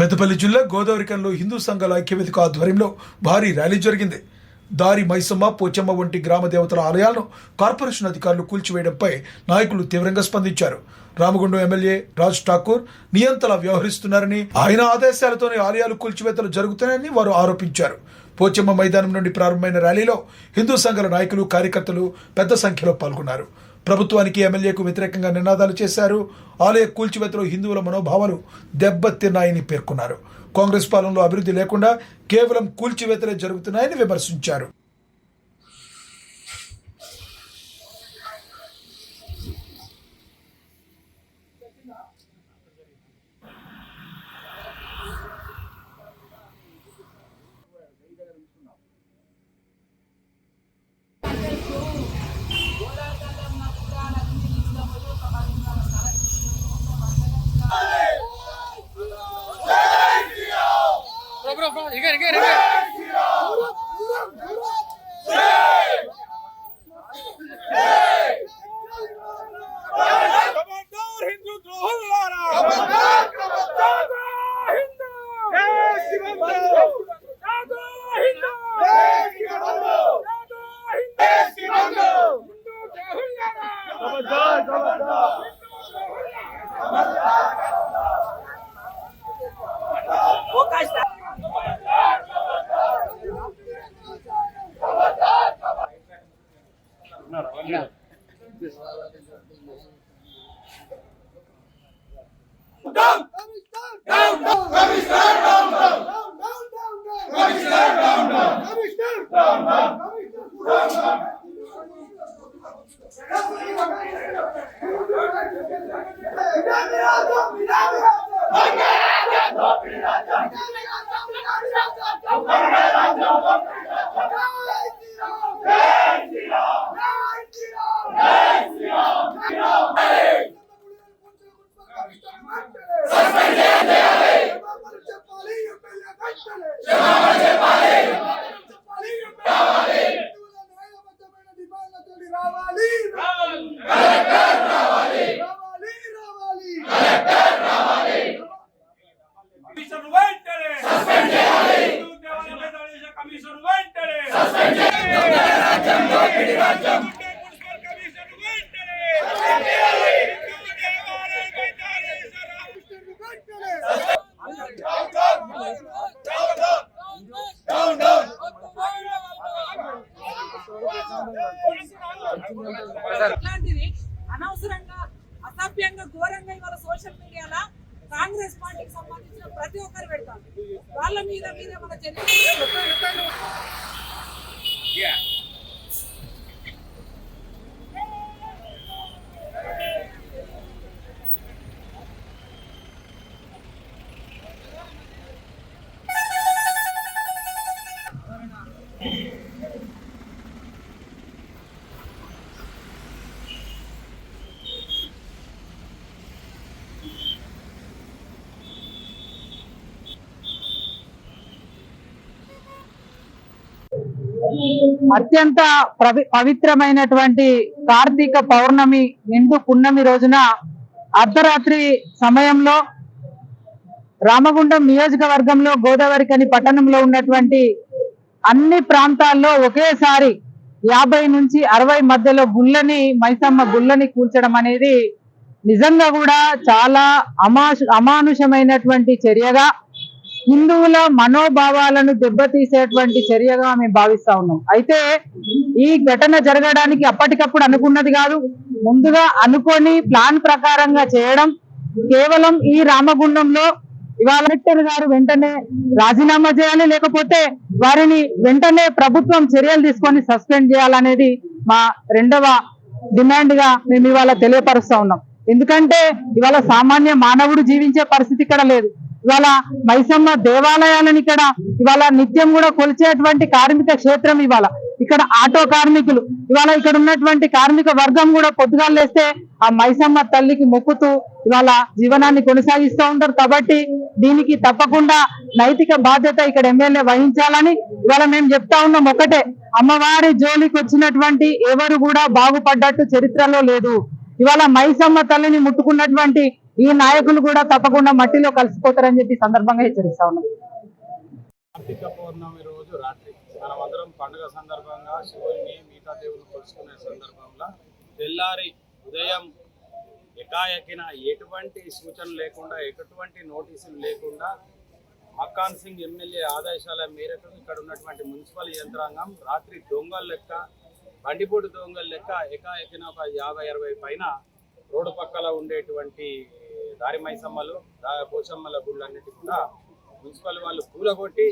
పెద్దపల్లి జిల్లా గోదావరికంలో హిందూ సంఘాల ఐక్యవేదిక ఆధ్వర్యంలో భారీ ర్యాలీ జరిగింది. దారి మైసమ్మ పోచమ్మ వంటి గ్రామ దేవతల ఆలయాలను కార్పొరేషన్ అధికారులు కూల్చివేయడంపై నాయకులు తీవ్రంగా స్పందించారు. రామగుండం ఎమ్మెల్యే రాజ్ ఠాకూర్ నియంతలా వ్యవహరిస్తున్నారని ఆయన ఆదేశాలతోనే ఆలయాలు కూల్చివేతలు జరుగుతున్నాయని వారు ఆరోపించారు. పోచమ్మ మైదానం నుండి ప్రారంభమైన ర్యాలీలో హిందూ సంఘాల నాయకులు కార్యకర్తలు పెద్ద సంఖ్యలో పాల్గొన్నారు. ప్రభుత్వానికి ఎమ్మెల్యేకు వ్యతిరేకంగా నినాదాలు చేశారు. ఆలయ కూల్చివేతలో హిందువుల మనోభావాలు దెబ్బతిన్నాయని పేర్కొన్నారు. కాంగ్రెస్ పాలనలో అభివృద్ధి లేకుండా కేవలం కూల్చివేతలే జరుగుతున్నాయని విమర్శించారు. You good, you good, you good. Ramalim! Commission వెంటనే సస్పెండ్ చేయాలి రాజ్యం దోపిడి రాజ్యం వాళ్ళ మీద మీద మన చర్య అత్యంత పవిత్రమైనటువంటి కార్తీక పౌర్ణమి నిండు పున్నమి రోజున అర్ధరాత్రి సమయంలో రామగుండం నియోజకవర్గంలో గోదావరికని పట్టణంలో ఉన్నటువంటి అన్ని ప్రాంతాల్లో ఒకేసారి యాభై నుంచి అరవై మధ్యలో గుళ్ళని మైసమ్మ గుళ్ళని కూల్చడం అనేది నిజంగా కూడా చాలా అమాష అమానుషమైనటువంటి చర్యగా హిందువుల మనోభావాలను దెబ్బతీసేటువంటి చర్యగా మేము భావిస్తా ఉన్నాం. అయితే ఈ ఘటన జరగడానికి అప్పటికప్పుడు అనుకున్నది కాదు. ముందుగా అనుకొని ప్లాన్ ప్రకారంగా చేయడం కేవలం ఈ రామగుండంలో ఇవాళ కలెక్టర్ గారు వెంటనే రాజీనామా చేయాలి లేకపోతే వారిని వెంటనే ప్రభుత్వం చర్యలు తీసుకొని సస్పెండ్ చేయాలనేది మా రెండవ డిమాండ్గా మేము ఇవాళ తెలియపరుస్తా ఉన్నాం. ఎందుకంటే ఇవాళ సామాన్య మానవుడు జీవించే పరిస్థితి ఇక్కడ లేదు. ఇవాళ మైసమ్మ దేవాలయాలను ఇక్కడ ఇవాళ నిత్యం కూడా కొలిచేటువంటి కార్మిక క్షేత్రం ఇవాళ. ఇక్కడ ఆటో కార్మికులు ఇవాళ ఇక్కడ ఉన్నటువంటి కార్మిక వర్గం కూడా పొద్దుగాలు లేస్తే ఆ మైసమ్మ తల్లికి మొక్కుతూ ఇవాళ జీవనాన్ని కొనసాగిస్తూ ఉంటారు. కాబట్టి దీనికి తప్పకుండా నైతిక బాధ్యత ఇక్కడ ఎమ్మెల్యే వహించాలని ఇవాళ మేము చెప్తా ఉన్నాం ఒకటే. అమ్మవారి జోలికి వచ్చినటువంటి ఎవరు కూడా బాగుపడ్డట్టు చరిత్రలో లేదు. ఇవాళ మైసమ్మ తల్లిని ముట్టుకున్నటువంటి ఈ నాయకులు కూడా తప్పకుండా మట్టిలో కలిసిపోతారని చెప్పి సందర్భంగా హెచ్చరిస్తా ఉన్నాం. కార్తీక పౌర్ణమి రోజు రాత్రి మనమందరం పండుగ సందర్భంగా శివుని మిగతా దేవుని కొలుసుకునే సందర్భంలో తెల్లారి ఉదయం ఎకాయకిన ఎటువంటి సూచన లేకుండా ఎటువంటి నోటీసులు లేకుండా మక్కాన్ సింగ్ ఎమ్మెల్యే ఆదేశాల మేరకు ఇక్కడ ఉన్నటువంటి మున్సిపల్ యంత్రాంగం రాత్రి దొంగల లెక్క బండిపోటు దొంగల లెక్క ఎకాయకిన ఒక యాభై అరవై పైన రోడ్డు పక్కల ఉండేటువంటి దారిమైసమ్మలు మైసమ్మలు గుళ్ళు అన్నిటి కూడా మున్సిపల్ వాళ్ళు కూలగొట్టి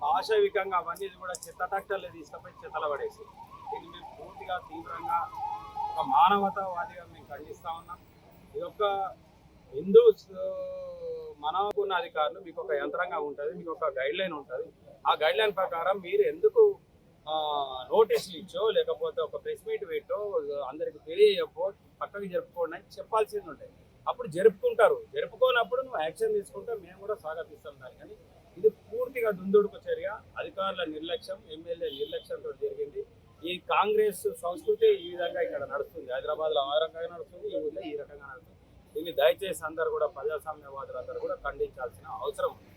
పాశవికంగా అవన్నీ కూడా చెత్త ట్రాక్టర్లు తీసుకుపోయి చెత్తల పడేసి దీన్ని మేము పూర్తిగా తీవ్రంగా ఒక మానవతావాదిగా మేము ఖండిస్తూ ఉన్నాం. ఇది ఒక హిందూ మనకున్న అధికారులు మీకు ఒక యంత్రంగా ఉంటుంది మీకు ఒక గైడ్ లైన్ ఉంటుంది. ఆ గైడ్ లైన్ ప్రకారం మీరు ఎందుకు నోటీసులు ఇచ్చో లేకపోతే ఒక ప్రెస్ మీట్ పెట్టో అందరికి తెలియజెప్పో పక్కకి జరుపుకోండి అని చెప్పాల్సింది ఉంటాయి అప్పుడు జరుపుకుంటారు. జరుపుకోనప్పుడు నువ్వు యాక్షన్ తీసుకుంటే మేము కూడా స్వాగతిస్తాం దాన్ని కానీ ఇది పూర్తిగా దుందుడుకు చర్య. అధికారుల నిర్లక్ష్యం ఎమ్మెల్యే నిర్లక్ష్యంతో జరిగింది. ఈ కాంగ్రెస్ సంస్కృతి ఈ విధంగా ఇక్కడ నడుస్తుంది. హైదరాబాద్లో ఆ రకంగా నడుస్తుంది ఈ ఊళ్ళో ఈ రకంగా నడుస్తుంది. దీన్ని దయచేసి అందరు కూడా ప్రజాస్వామ్యవాదులు అందరూ కూడా ఖండించాల్సిన అవసరం ఉంది.